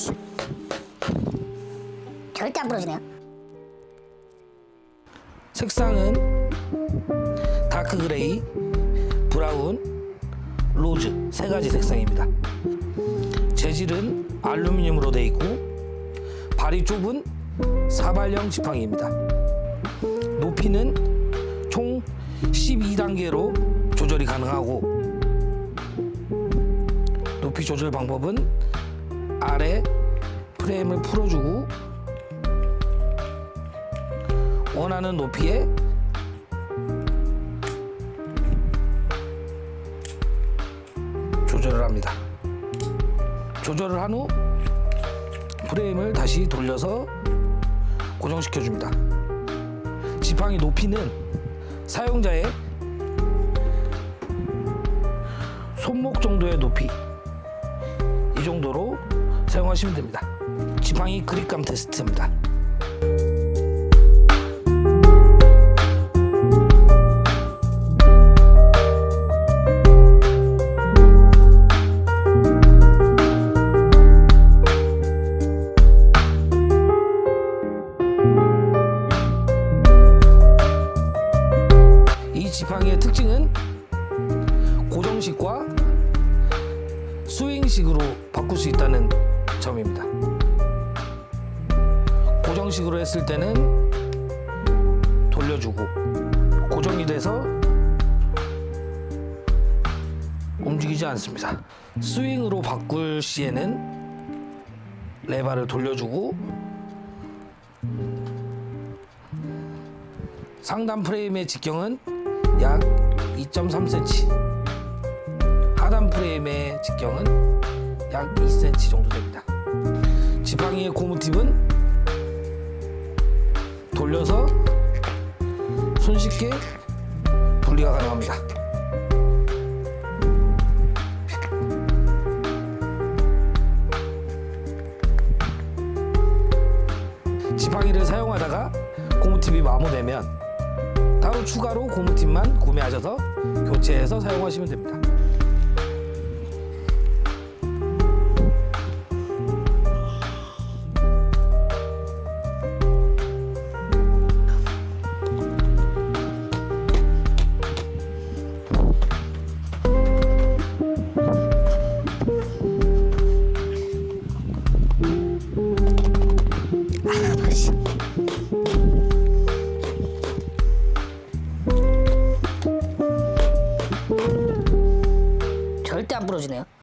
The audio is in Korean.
씨. 절대 안 부러지네요. 색상은 다크 그레이, 브라운, 로즈 세 가지 색상입니다. 재질은 알루미늄으로 되어 있고 발이 좁은 사발형 지팡이입니다. 높이는 총 12단계로 조절이 가능하고 높이 조절 방법은 아래 프레임을 풀어주고 원하는 높이에 조절을 합니다. 조절을 한 후 프레임을 다시 돌려서 고정시켜 줍니다. 지팡이 높이는 사용자의 손목 정도의 높이 이 정도로 사용하시면 됩니다. 지팡이 그립감 테스트입니다. 이 지팡이의 특징은 고정식과 스윙식으로 바꿀 수 있다는 점입니다. 고정식으로 했을 때는 돌려주고 고정이 돼서 움직이지 않습니다. 스윙으로 바꿀 시에는 레바를 돌려주고 상단 프레임의 직경은 약 2.3cm, 하단 프레임의 직경은 약 2cm 정도 됩니다. 지팡이의 고무팁은 돌려서 손쉽게 분리가 가능합니다. 지팡이를 사용하다가 고무팁이 마모되면 따로 추가로 고무팁만 구매하셔서 교체해서 사용하시면 됩니다. 다시. 절대 안 부러지네요.